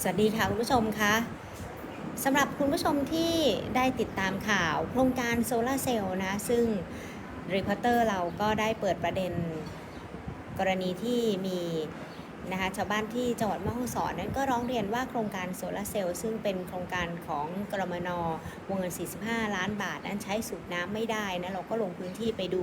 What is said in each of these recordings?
สวัสดีค่ะคุณผู้ชมคะสำหรับคุณผู้ชมที่ได้ติดตามข่าวโครงการโซลาร์เซลล์นะ ซึ่งรีพอร์เตอร์เราก็ได้เปิดประเด็นกรณีที่มี นะคะชาวบ้านที่จังหวัดแม่ฮ่องสอนนั้นก็ร้องเรียนว่าโครงการโซลาร์เซลล์ซึ่งเป็นโครงการของกรมนวงเงิน 45 ล้านบาท นั้นใช้สูบน้ำไม่ได้นะเราก็ลงพื้นที่ไปดู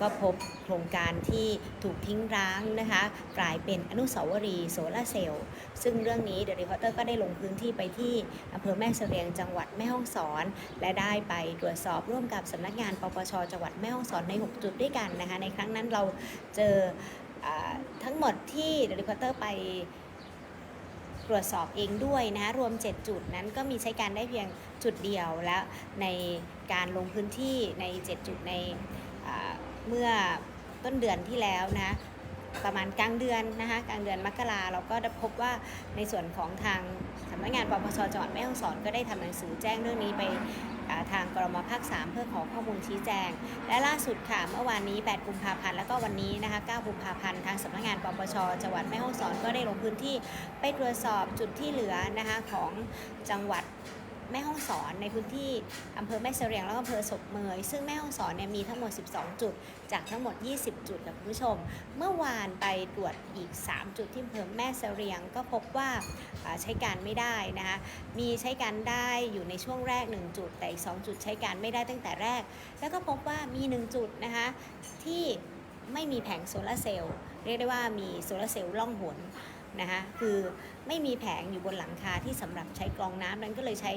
ก็พบโครงการที่ถูกทิ้งร้างนะคะกลายเป็นอนุสาวรีย์โซลาร์เซลล์ซึ่งเรื่องนี้เดอะรีพอร์เตอร์ก็ได้ลงพื้นที่ไปที่อำเภอแม่เสรียงจังหวัดแม่ฮ่องสอน และได้ไปตรวจสอบร่วมกับสำนักงานปปชจังหวัดแม่ฮ่องสอนใน 6 จุดด้วยกันนะคะในครั้งนั้นเราเจอ ทั้งหมดที่เดอะรีพอร์เตอร์ไปตรวจสอบเองด้วยนะคะรวม 7 จุดนั้นก็มีใช้การได้เพียงจุดเดียวแล้วในการลงพื้นที่ใน 7 จุดในเมื่อต้นเดือนที่แล้วนะ ประมาณกลางเดือนนะคะกลางเดือนมกราเราก็ได้พบว่าในส่วนของทางสำนักงานปปชจังหวัดแม่ฮ่องสอนก็ได้ทำหนังสือแจ้งเรื่องนี้ไปทางกรมภาค 3 เพื่อขอข้อมูลชี้แจง และล่าสุดค่ะเมื่อวานนี้ 8 กุมภาพันธ์แล้วก็วันนี้นะคะ 9 กุมภาพันธ์ทางสำนักงานปปชจังหวัดแม่ฮ่องสอนก็ได้ลงพื้นที่ไปตรวจสอบจุดที่เหลือนะคะของจังหวัด แม่ฮ่องสอนในพื้นที่อำเภอแม่เสรียงแล้วก็อำเภอศพเมย ซึ่งแม่ฮ่องสอนเนี่ยมีทั้งหมด 12 จุด จากทั้งหมด 20 จุดค่ะคุณผู้ชม เมื่อวานไปตรวจอีก 3 จุดที่อำเภอแม่เสรียงก็พบว่าใช้การไม่ได้นะคะมีใช้การได้อยู่ในช่วงแรก 1 จุด แต่อีก 2 จุดใช้การไม่ได้ตั้งแต่แรก แล้วก็พบว่ามี 1 จุดนะคะที่ไม่มีแผงโซลาร์เซลล์เรียกได้ว่ามีโซลาร์เซลล์ล่องหน นะคะคือไม่มีแผงอยู่บนหลังคาที่สำหรับใช้กรองน้ำนั้นก็เลยใช้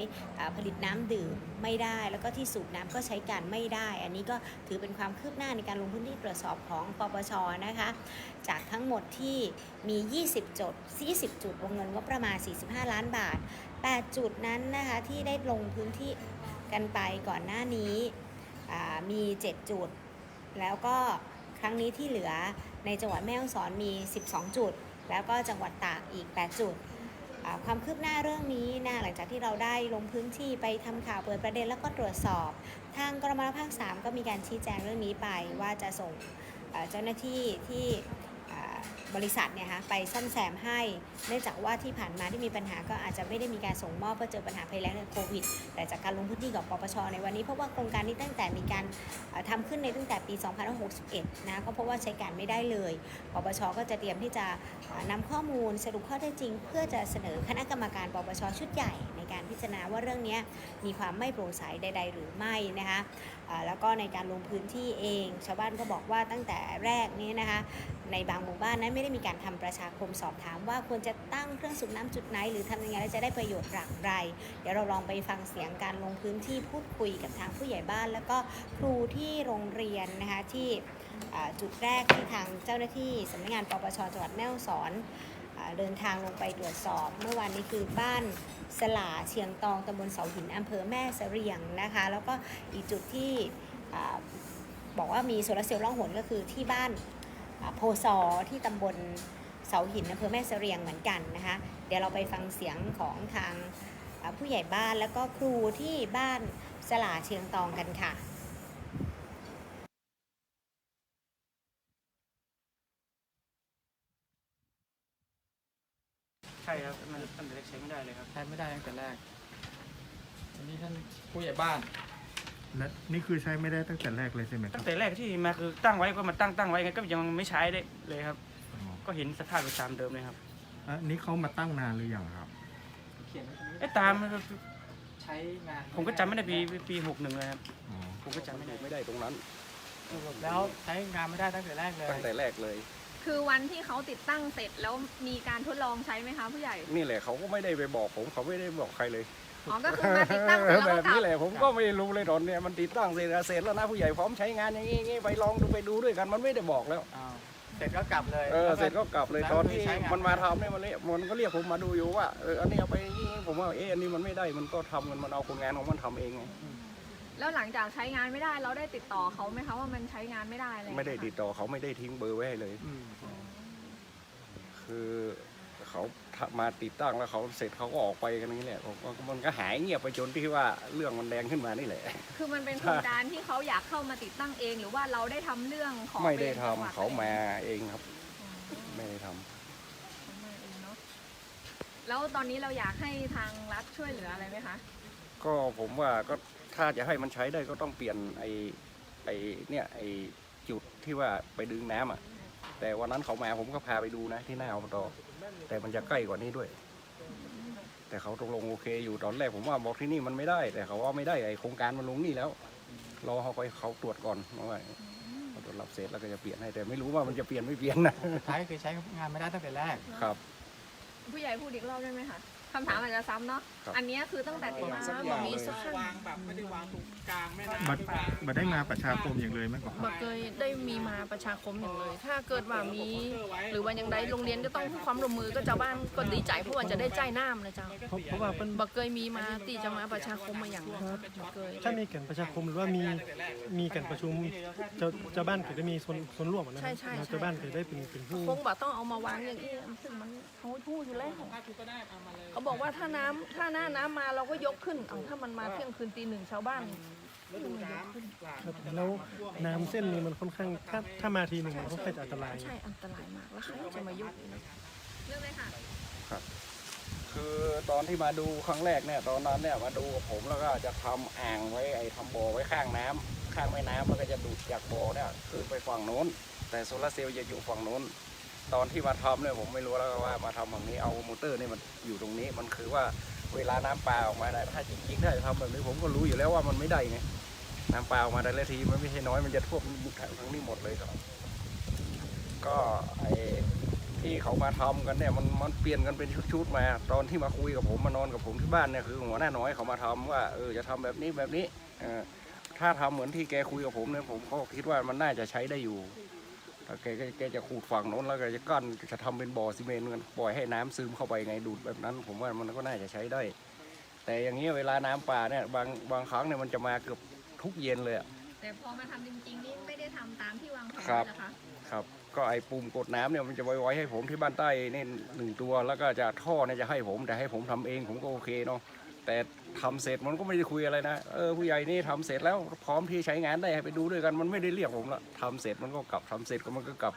ผลิตน้ำดื่มไม่ได้ แล้วก็ที่สูบน้ำก็ใช้การไม่ได้ อันนี้ก็ถือเป็นความคืบหน้าในการลงพื้นที่ตรวจสอบของปปชนะคะจากทั้งหมดที่มี 20 จุด20จุดวงเงินงบประมาณ 45 ล้านบาท 8 จุดนั้นนะคะที่ได้ลงพื้นที่กันไปก่อนหน้านี้มี 7 จุด แล้วก็ครั้งนี้ที่เหลือในจังหวัดแม่ฮ่องสอนมี 12 จุด แล้วก็จังหวัดตากอีก 8 จุด ความคืบหน้าเรื่องนี้นะหลังจากที่เราได้ลงพื้นที่ไปทำข่าวเปิดประเด็นแล้วก็ตรวจสอบ ทางกรมรภาค 3 ก็มีการชี้แจงเรื่องนี้ไปว่าจะส่งเจ้าหน้าที่ที่ บริษัทเนี่ยฮะไปซ่อมแซมให้ เนื่องจากว่าที่ผ่านมาที่มีปัญหาก็อาจจะไม่ได้มีการส่งมอบเพื่อเจอปัญหาภัยแล้งในโควิด แต่จากการลงพื้นที่กับปปชในวันนี้เพราะว่าโครงการนี้ตั้งแต่มีการเอ่อทำขึ้นในตั้งแต่ปี 2561 นะก็เพราะว่าใช้การไม่ได้เลย ปปชก็จะเตรียมที่จะอ่านำข้อมูลสรุปข้อเท็จจริง เพื่อจะเสนอคณะกรรมการปปชชุดใหญ่ ในการพิจารณาว่าเรื่องนี้มีความไม่โปร่งใสใด ๆ หรือไม่นะคะ แล้วก็ในการลงพื้นที่เอง ชาวบ้านก็บอกว่าตั้งแต่แรกนี้นะคะในบางหมู่บ้านนั้นไม่ได้มีการทำประชาคมสอบถามว่าควรจะตั้งเครื่องสูบน้ำจุดไหน หรือทำยังไงแล้วจะได้ประโยชน์อย่างไร เดี๋ยวเราลองไปฟังเสียงการลงพื้นที่พูดคุยกับทางผู้ใหญ่บ้าน แล้วก็ครูที่โรงเรียนนะคะที่จุดแรกที่ทางเจ้าหน้าที่สำนักงานปปชจังหวัดแม่ฮ่องสอน เดินทางลงไปตรวจสอบ เมื่อวานนี้คือบ้านสลาเชียงตองตำบลเสาหินอำเภอแม่เสรียงนะคะ แล้วก็อีกจุดที่บอกว่ามีโซลาร์เซลล์ล่องหนก็คือที่บ้านโพซอที่ตำบลเสาหินอำเภอแม่เสรียงเหมือนกันนะคะ เดี๋ยวเราไปฟังเสียงของทางผู้ใหญ่บ้านแล้วก็ครูที่บ้านสลาเชียงตองกันค่ะ ใช่ครับมัน ตั้งแต่แรกใช้ไม่ได้เลยครับ ใช้ไม่ได้ตั้งแต่แรกอันนี้ท่านผู้ใหญ่บ้าน และนี่คือใช้ไม่ได้ตั้งแต่แรกเลยใช่ไหมคตั้รับงแต่แรกที่มาคือตั้งไว้ก็มาตั้งตั้งไว้ไงก็ยังไม่ใช้ได้เลยครับ อ๋อก็เห็นสภาพไปตามเดิมเลยครับอะนี่เขามาตั้งนานหรือยังครับเขียนไว้ตรงนี้ไอ้ตามใช้งานผมก็จำไม่ได้ปีปีหกหนึ่งเลยครับอ๋อผมก็จำไม่ได้ไม่ได้ตรงนั้นสรุปแล้วใช้งานไม่ได้ตั้งแต่แรกเลยตั้งแต่แรกเลย คือวันที่เขาติดตั้งเสร็จแล้วมีการทดลองใช้ไหมคะผู้ใหญ่ นี่แหละเขาก็ไม่ได้ไปบอกผมเขาไม่ได้บอกใครเลยอ๋อก็คือมาติดตั้งเสร็จแบแล้วก็บกลันี้บแหละผมก็ไม่รู้เลยตอนเนี้ยมันติดตั้งเสร็จแล้วเสร็จแล้วนะผู้ใหญ่พร้อมใช้งานอย่างงี้อย่างงี้ไปลองดูไปดูด้วยกันมันไม่ได้บอกแล้ว อ้าวเสร็จก็กลับเลยเออเสร็จก็กลับเลยแล้วตอนที่ใช้งมันมาทำเนี่ยมันเรียกมันก็เรียกผมมาดูอยู่ว่าเอออันนี้เอาไปอย่างงี้ผมว่าเอออันนี้มันไม่ได้มันก็ทำกันมันเอาคนงานของมันทำเองไง แล้วหลังจากใช้งานไม่ได้เราได้ติดต่อเขาไหมคะว่ามันใช้งานไม่ได้อะไรไม่ได้ติดต่อเขาไม่ได้ทิ้งเบอร์ไว้ให้เลย อืมคือเขามาติดตั้งแล้วเขาเสร็จเขาก็ออกไปกันอย่างนี้แหละผมก็มันก็หายเงียบไปจนที่ว่าเรื่องมันแดงขึ้นมานี่แหละ คือมันเป็นโครงการที่เขาอยากเข้ามาติดตั้งเอง หรือว่าเราได้ทำเรื่องขอไม่ได้ปยังทำจังหวัดเขามาเองครับอ๋อไม่ได้ทำเขามาเองเนอะแล้วตอนนี้เราอยากให้ทางรัฐช่วยเหลืออะไรไหมคะ ก็ผมว่าก็ถ้าจะให้มันใช้ได้ก็ต้องเปลี่ยนไอ้ไอ้เนี่ยไอ้จุดที่ว่าไปดึงน้ำอะ แต่วันนั้นเขามาผมก็พาไปดูนะที่หน้าอบตแต่มันจะใกล้กว่านี้ด้วย แต่เขาตกลงโอเคอยู่ตอนแรกผมว่าบอกที่นี่มันไม่ได้ แต่เขาว่าไม่ได้ไอ้โครงการมันลงนี่แล้วรอเขาไปเขาตรวจก่อนว่าเขาตรวจรับเสร็จแล้วก็จะเปลี่ยนให้แต่ไม่รู้ว่ามันจะเปลี่ยนไม่เปลี่ยนนะสุดท้ายก็คือใช้งานไม่ได้ตั้งแต่แรกครับ ผู้ใหญ่พูดอีกรอบได้ไหมคะ คำถามอาจจะซ้ำเนาะ ครับ อันเนี้ยคือตั้งแต่ติดมาแบบมีสักขั้นวางแบบไม่ได้วางตรงกลางแม่บัดน้ำบัดได้มาประชาคมอย่างเลยไหมก่อน บ่เคยได้มีมาประชาคมอย่างเลย ถ้าเกิดว่ามี หรือว่าอย่างใดโรงเรียนก็ต้องให้ความร่วมมือก็เจ้าบ้านก็ดีใจเพราะว่าจะได้จ่ายน้ำนะเจ้าเพราะเพราะว่าเป็นบ่เคยมีมาตีจะมาประชาคมมาอย่างเลยบ่เคย ถ้ามีกันประชาคมหรือว่ามีมีกันประชุมเจ้าเจ้าบ้านก็จะมีส่วนส่วนร่วมอะนะใช่ใช่ใช่ เจ้าบ้านก็ได้เป็นเป็นผู้ คงบ่ต้องเอามาวางอย่างนี้ซึ่งมันเขาพูดอยู่แล้วเขาบอกว่าถ้าน้ำถ้าหน้าน้ำมาเราก็ยกขึ้นเอาถ้ามันมาเที่ยงคืนตีหนึ่งชาวบ้านครับแล้วน้ำเส้นนี้มันค่อนข้างถ้าถ้ามาทีหนึ่งมันค่อนข้างจะอันตราย ใช่อันตรายมากแล้วใครจะมายกอีกนะเรื่องเลยค่ะคือตอนที่มาดูครั้งแรกเนี่ย ตอนนั้นเนี่ยมาดูกับผมแล้วก็จะทำอ่างไว้ไอ้ทำบ่อไว้ข้างน้ำข้างแม่น้ำแล้วก็จะดูดจากบ่อเนี่ยขึ้นไปฝั่งโน้น แต่โซลาร์เซลล์จะอยู่ฝั่งโน้น ตอนที่มาทำเนี่ยผมไม่รู้แล้วว่ามาทำฝั่งนี้เอามอเตอร์นี่มันอยู่ตรงนี้มันคือว่าเวลาน้ำปลาออกมาได้ถ้าจริงๆถ้าจะทำแบบนี้ผมก็รู้อยู่แล้วว่ามันไม่ได้ไงน้ำปลาออกมาได้ละทีมันไม่ใช่น้อยมันจะท่วมทั้งนี้หมดเลยครับ ก็ไอ้ที่เขามาทำกันเนี่ยมันมันเปลี่ยนกันเป็นชุดๆมา ตอนที่มาคุยกับผมมานอนกับผมที่บ้านเนี่ยคือหัวหน้าน้อยเขามาทำว่าเออจะทำแบบนี้แบบนี้เออถ้าทำเหมือนที่แกคุยกับผมเนี่ยผมก็คิดว่ามันน่าจะใช้ได้อยู่ แกแกแกจะขูดฝั่งโน้นแล้วก็จะกั้นจะทำเป็นบ่อซีเมนต์กันปล่อยให้น้ำซึมเข้าไปไงดูดแบบนั้น ผมว่ามันก็น่าจะใช้ได้ แต่อย่างนี้ยเวลาน้ำป่าเนี่ยบางบางครั้งเนี่ยมันจะมาเกือบทุกเย็นเลยอะแต่พอมาทำจริงๆนี่ไม่ได้ทำตามที่วางแผนครับเลยเหรอคะครับก็ไอ้ปุ่มกดน้ำเนี่ยมันจะไว้ไว้ให้ผมที่บ้านใต้นี่หนึ่งตัวแล้วก็จะท่อเนี่ยจะให้ผมแต่ให้ผมทำเองผมก็โอเคเนาะ แต่ทำเสร็จมันก็ไม่ได้คุยอะไรนะเออผู้ใหญ่นี่ทำเสร็จแล้วพร้อมที่ใช้งานได้ให้ไปดูด้วยกันมันไม่ได้เรียกผมละทำเสร็จมันก็กลับทำเสร็จก็มันก็กลับ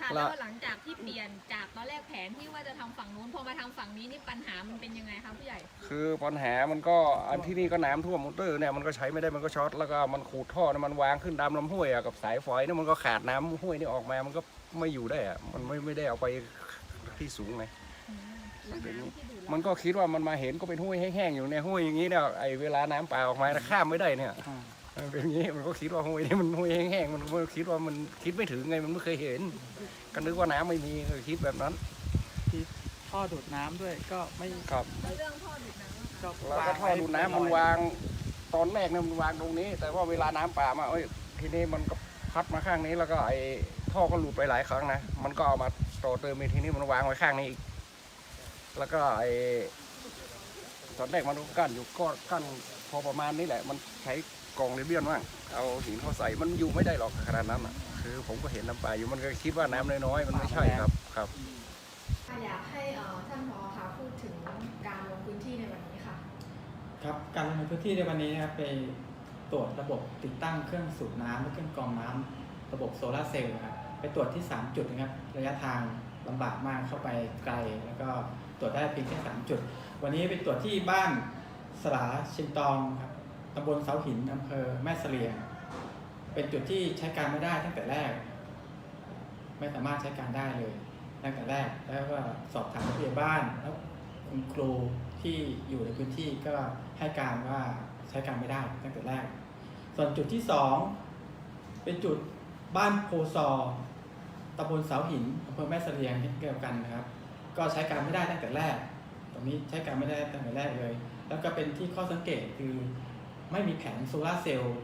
ค่ะละแล้วหลังจากที่เปลี่ยนจากตอนแรกแผนที่ว่าจะทำฝั่งนู้นพอมาทำฝั่งนี้นี่ปัญหามันเป็นยังไงคะผู้ใหญ่ คือปัญหามันก็อันที่นี่ก็น้ำท่วมมอเตอร์เนี่ยมันก็ใช้ไม่ได้มันก็ช็อตแล้วก็มันขูดท่อเนี่ยมันวางขึ้นตามลำห้วยอะกับสายไฟเนี่ยมันก็ขาดน้ำห้วยนี่ออกมามันก็ไม่อยู่ได้อะมันไม่ไม่ได้เอาไปที่สูงไง มันก็คิดว่ามันมาเห็นก็เป็นห้วยแห้งๆอยู่ในห้วยอย่างนี้เนี่ยไอเวลาน้ำป่าออกมาข้ามไม่ได้เนี่ยมันเป็นอย่างนี้มันก็คิดว่าห้วยนี่มันห้วยแห้งๆมันก็คิดว่ามันคิดไม่ถึงไงมันไม่เคยเห็นก็นึกว่าน้ำไม่มีก็คิดแบบนั้นท่อดูดน้ำด้วยก็ไม่ครับแล้วเรื่องท่อดูดน้ำอะค่ะก็แล้วก็ท่อดูดน้ำมันวางตอนแรกเนี่ยมันวางตรงนี้ แต่ว่าเวลาน้ำป่ามาเอ้ยทีนี้มันก็พัดมาข้างนี้แล้วก็ไอ้ท่อก็หลุดไปหลายครั้งนะมันก็เอามาต่อเติมอีกทีนี้มันวางไว้ข้างนี้อีก แล้วก็ไอ้ตอนแรกมันก็กั้นอยู่ก็กั้นพอประมาณนี้แหละ มันใช้กองเรเบียนว่างเอาหินเข้าใส่มันอยู่ไม่ได้หรอกขนาดนั้นอะคือผมก็เห็นน้ำป่าอยู่มันก็คิดว่าน้ำน้อยๆมันไม่ใช่ครับครับอยากให้ท่านผอค่ะพูดถึงการลงพื้นที่ในวันนี้ค่ะ ครับการลงพื้นที่ในวันนี้นะครับไปตรวจระบบติดตั้งเครื่องสูบน้ำและเครื่องกรองน้ำระบบโซลาร์เซลล์นะครับไปตรวจที่ 3 จุดนะครับระยะทางลำบากมากเข้าไปไกลแล้วก็ ตรวจได้เพียงแค่3จุด วันนี้ไปตรวจที่บ้านสลาชินตองครับตำบลเสาหินอำเภอแม่เสลียง เป็นจุดที่ใช้การไม่ได้ตั้งแต่แรก ไม่สามารถใช้การได้เลยตั้งแต่แรก แล้วก็สอบถามผู้ใหญ่บ้านแล้วคุณครูที่อยู่ในพื้นที่ก็ให้การว่าใช้การไม่ได้ตั้งแต่แรก ส่วนจุดที่สองเป็นจุดบ้านโพซอตำบลเสาหินอำเภอแม่เสลียงเช่นเดียวกันนะครับ ก็ใช้การไม่ได้ตั้งแต่แรก ตรงนี้ใช้การไม่ได้ตั้งแต่แรกเลย แล้วก็เป็นที่ข้อสังเกตคือไม่มีแผงโซลาร์เซลล์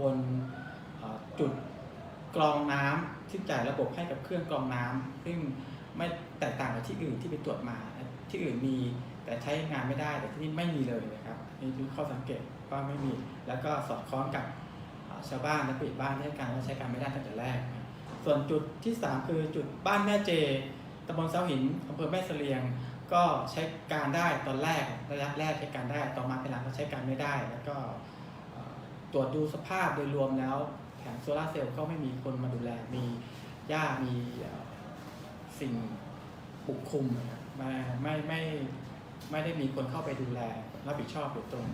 บนจุดกรองน้ำที่จ่ายระบบให้กับเครื่องกรองน้ำซึ่งไม่แตกต่างกับที่อื่นที่ไปตรวจมา ที่อื่นมีแต่ใช้งานไม่ได้แต่ที่นี่ไม่มีเลยนะครับนี่คือข้อสังเกตว่าไม่มี แล้วก็สอดคล้องกับชาวบ้านและปิดบ้านที่ให้การว่าใช้การไม่ได้ตั้งแต่แรก ส่วนจุดที่ 3 คือจุดบ้านแม่เจ ตำบลเสาหินอำเภอแม่เสลียง ก็ใช้การได้ตอนแรกระยะแรกใช้การได้ ต่อมาภายหลังก็ใช้การไม่ได้ แล้วก็ตรวจดูสภาพโดยรวมแล้วแผงโซลาร์เซลล์ก็ไม่มีคนมาดูแล มีหญ้ามีสิ่งปกคลุมนะครับไม่ไม่ไม่ไม่ได้มีคนเข้าไปดูแลรับผิดชอบโดยตรง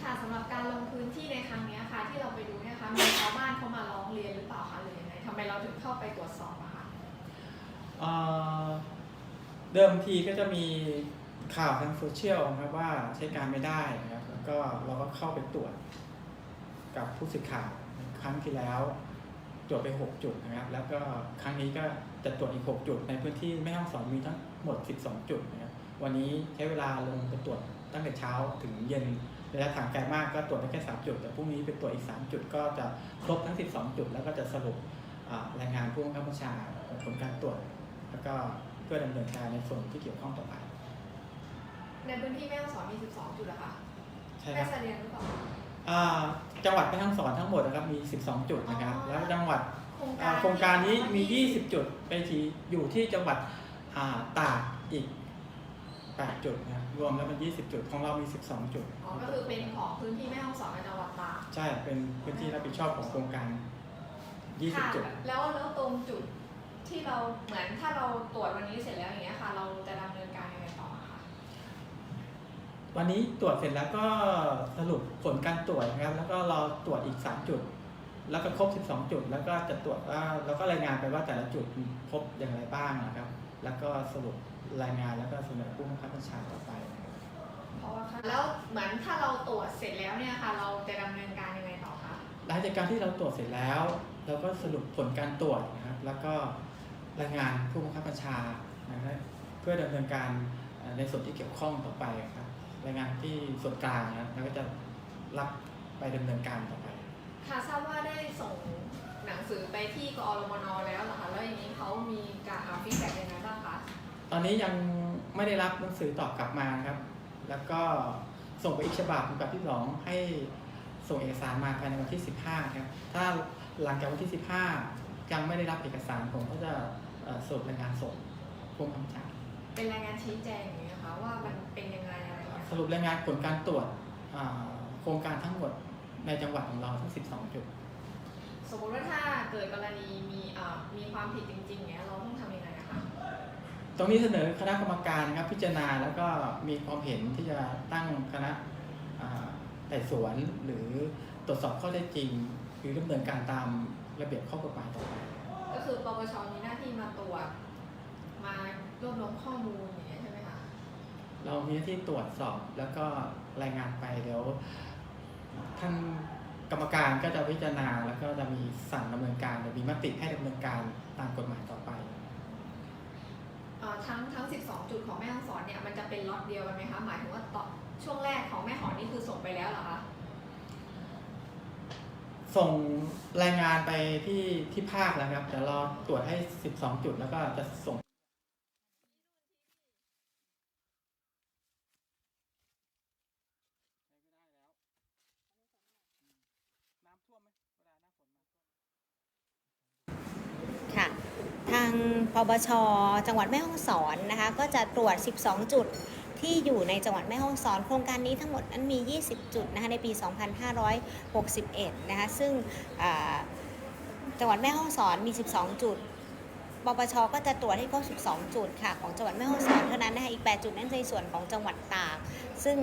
ค่ะสำหรับการลงพื้นที่ในครั้งนี้ค่ะที่เราไปดูเนี่ยคะมีชาวบ้านเขามาร้องเรียนหรือเปล่าคะหรือยังไงทำไมเราถึงเข้าไปตรวจสอบ เดิมทีก็จะมีข่าวทางโซเชียลนะครับว่าใช้การไม่ได้นะครับแล้วก็เราก็เข้าไปตรวจกับผู้สื่อข่าวครั้งที่แล้วตรวจไป 6 จุดนะครับ แล้วก็ครั้งนี้ก็จะตรวจอีก 6 จุด ในพื้นที่แม่ห้องสอนมีทั้งหมด 12 จุดนะครับวันนี้ใช้เวลาลงไปตรวจตั้งแต่เช้าถึงเย็นระยะทางไกลมากก็ตรวจได้แค่ 3 จุด แต่พรุ่งนี้ไปตรวจอีก 3 จุดก็จะครบทั้ง 12 จุด แล้วก็จะสรุปรายงานผู้บังคับบัญชาผลการตรวจ แล้วก็เพื่อดำเนินการในส่วนที่เกี่ยวข้องต่อไป ในพื้นที่แม่ฮ่องสอนมี 12 จุดเหรอคะใช่คแม่รับเสลียงหรือเปล่า อ่าจังหวัดแม่ฮ่องสอนทั้งหมดนะครับมี 12 จุดนะครับ อ๋อ แล้วจังหวัดโครงอ่าการโครงการนี้มี 20 จุดไปที่อยู่ที่จังหวัดอ่าตากอีก 8 จุดนะครับรวมแล้วเป็น 20 จุดของเรามี 12 จุด อ๋อก็คือเป็นของพื้นที่แม่ฮ่องสอนในจังหวัดตากใช่เป็นพื้นที่รับผิดชอบของโครงการ ค่ะ20 จุด แล้วแล้วตรงจุด ที่เราเหมือนถ้าเราตรวจวันนี้เสร็จแล้วอย่างเงี้ยค่ะ เราจะดำเนินการยังไงต่ออะคะวันนี้ตรวจเสร็จแล้วก็สรุปผลการตรวจนะครับ แล้วก็เราตรวจอีก 3 จุด แล้วก็ครบ 12 จุด แล้วก็จะตรวจว่าแล้วก็รายงานไปว่าแต่ละจุดพบอย่างไรบ้างนะครับ แล้วก็สรุปรายงานแล้วก็เสนอผู้บังคับบัญชาต่อไปนะครับเพราะว่าแล้วเหมือนถ้าเราตรวจเสร็จแล้วเนี่ยค่ะ เราจะดำเนินการยังไงต่อคะหลังจากการที่เราตรวจเสร็จแล้ว เราก็สรุปผลการตรวจนะครับ แล้วก็ รายงานผู้บังคับบัญชานะครับเพื่อดำเนินการเอ่อในส่วนที่เกี่ยวข้องต่อไปครับรายงานที่ส่วนกลางนะครับแล้วก็จะรับไปดำเนินการต่อไป ค่ะทราบว่าได้ส่งหนังสือไปที่กอรมนแล้วเหรอคะแล้วอย่างนี้เขามีการฟีดแบ็กยังไงบ้างคะตอนนี้ยังไม่ได้รับหนังสือตอบกลับมาครับ แล้วก็ส่งไปอีกฉบับเป็นแบบที่สองให้ส่งเอกสารมาภายในวันที่ 15 ครับ ถ้าหลังจากวันที่ 15 ยังไม่ได้รับเอกสารผมก็จะเอ่อ สรุปรายงานส่งผู้บังคับบัญชาเป็นรายงานชี้แจงอย่างนี้ยนะคะว่ามันเป็นยังไงอะไรอย่างเงี้ยสรุปรายงานผลการตรวจอ่าโครงการทั้งหมดในจังหวัดของเราทั้ง 12 จุด สมมติว่าถ้าเกิดกรณีมีเอ่อมีความผิดจริงๆเนี้ยเราต้องทำยังไงอะคะตรงนี้เสนอคณะกรรมการนะครับพิจารณาแล้วก็มีความเห็นที่จะตั้งคณะอ่าไต่สวนหรือตรวจสอบข้อเท็จจริง หรือดำเนินการตามระเบียบข้อกฎหมายต่อไป ก็คือปปชมีหน้าที่มาตรวจมารวบรวมข้อมูลอย่างเงี้ยใช่ไหมคะเรามีหน้าที่ตรวจสอบแล้วก็รายงานไปเดี๋ยวท่านกรรมการก็จะพิจารณาแล้วก็จะมีสั่งดำเนินการหรือมีมติให้ดำเนินการตามกฎหมายต่อไปเอ่อทั้งทั้ง 12 จุดของแม่ฮ่องสอนเนี่ยมันจะเป็นล็อตเดียวกันไหมคะหมายถึงว่าต่อช่วงแรกของแม่หอนี่คือส่งไปแล้วเหรอคะ ส่งรายงานไปที่ที่ภาคแล้วครับเดี๋ยวรอตรวจให้ 12 จุดแล้วก็จะส่งค่ะทางปปชจังหวัดแม่ฮ่องสอนนะคะ ก็จะตรวจ 12 จุด ที่อยู่ในจังหวัดแม่ฮ่องสอน โครงการนี้ทั้งหมดนั้นมี 20 จุดนะคะในปี 2561 นะคะซึ่งจังหวัดแม่ฮ่องสอนมี 12 จุดปปชก็จะตรวจให้ครบ 12 จุดค่ะ ของจังหวัดแม่ฮ่องสอนเท่านั้นนะคะ อีก 8 จุดนั้นในส่วนของจังหวัดตาก ซึ่ง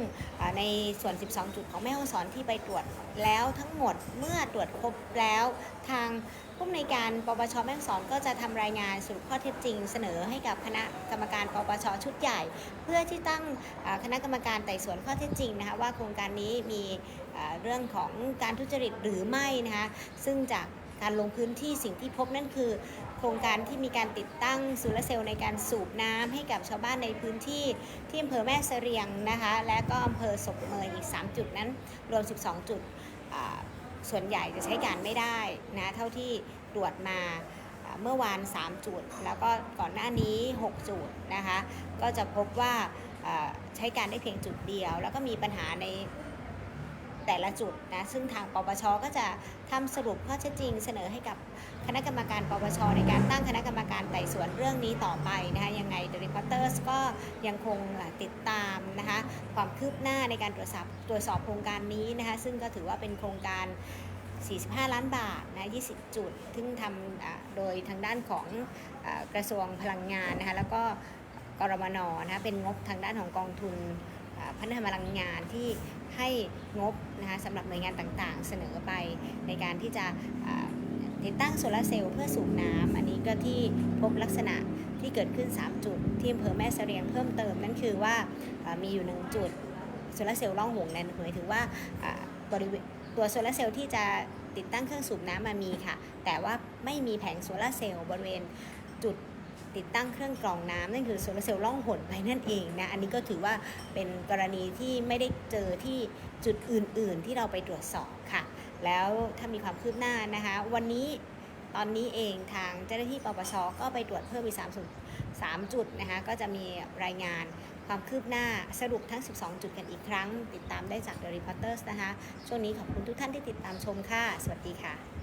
ในส่วน 12 จุดของแม่ฮ่องสอนที่ไปตรวจแล้วทั้งหมดเมื่อตรวจครบแล้วทาง ผู้อำนวยการปปชแม่ฮ่องสอนก็จะทำรายงานสรุปข้อเท็จจริง เสนอให้กับคณะกรรมการปปชชุดใหญ่ เพื่อที่ตั้งคณะกรรมการไต่สวนข้อเท็จจริงนะคะว่าโครงการนี้มีเรื่องของการทุจริตหรือไม่นะคะซึ่งจากการลงพื้นที่สิ่งที่พบนั่นคือ โครงการที่มีการติดตั้งโซลาร์เซลล์ในการสูบน้ำให้กับชาวบ้านในพื้นที่ ที่อำเภอแม่เสรียงนะคะและก็อำเภอศพเมยอีก 3 จุดนั้น รวม 12 จุด ส่วนใหญ่จะใช้การไม่ได้นะเท่าที่ตรวจมาเมื่อวาน 3 จุด แล้วก็ก่อนหน้านี้ 6 จุดนะคะ ก็จะพบว่าใช้การได้เพียงจุดเดียว แล้วก็มีปัญหาใน แต่ละจุดนะซึ่งทางปปชก็จะทำสรุปข้อเท็จจริง เสนอให้กับคณะกรรมการปปชในการตั้งคณะกรรมการไต่สวนเรื่องนี้ต่อไปนะคะยังไง The Reporters ก็ยังคงติดตามนะคะความคืบหน้าในการตรวจสอบตรวจสอบโครงการนี้นะคะซึ่งก็ถือว่าเป็นโครงการ 45 ล้านบาทนะ 20 จุด ซึ่งทำโดยทางด้านของอกระทรวงพลังงานนะคะ แล้วก็กรมนนะคะเป็นงบทางด้านของกองทุนพัฒนาพลังงานที่ ให้งบนะคะสำหรับหน่วยงานต่างๆ เสนอไปในการที่จะติดตั้งโซลาร์เซลล์เพื่อสูบน้ำอันนี้ก็ที่พบลักษณะที่เกิดขึ้น 3 จุด ที่อำเภอแม่เสรียงเพิ่มเติมนั่นคือว่ามีอยู่หนึ่งจุดโซลาร์เซลล์ล่องหงนั้นหมายถึงว่าอ่าบริเวณตัวโซลาร์เซลล์ที่จะติดตั้งเครื่องสูบน้ำมามีค่ะ แต่ว่าไม่มีแผงโซลาร์เซลล์บริเวณจุด ติดตั้งเครื่องกรองน้ำนั่นคือโซลาร์เซลล์ล่องหนไปนั่นเองนะอันนี้ก็ถือว่าเป็นกรณีที่ไม่ได้เจอที่จุดอื่น ๆ ที่เราไปตรวจสอบค่ะ แล้วถ้ามีความคืบหน้านะคะ วันนี้ตอนนี้เองทางเจ้าหน้าที่ปปชก็ไปตรวจเพิ่มอีก3 3จุดนะคะก็จะมีรายงานความคืบหน้าสรุปทั้ง 12 จุดกันอีกครั้ง ติดตามได้จาก The Reporters นะคะ ช่วงนี้ขอบคุณทุกท่านที่ติดตามชมค่ะ สวัสดีค่ะ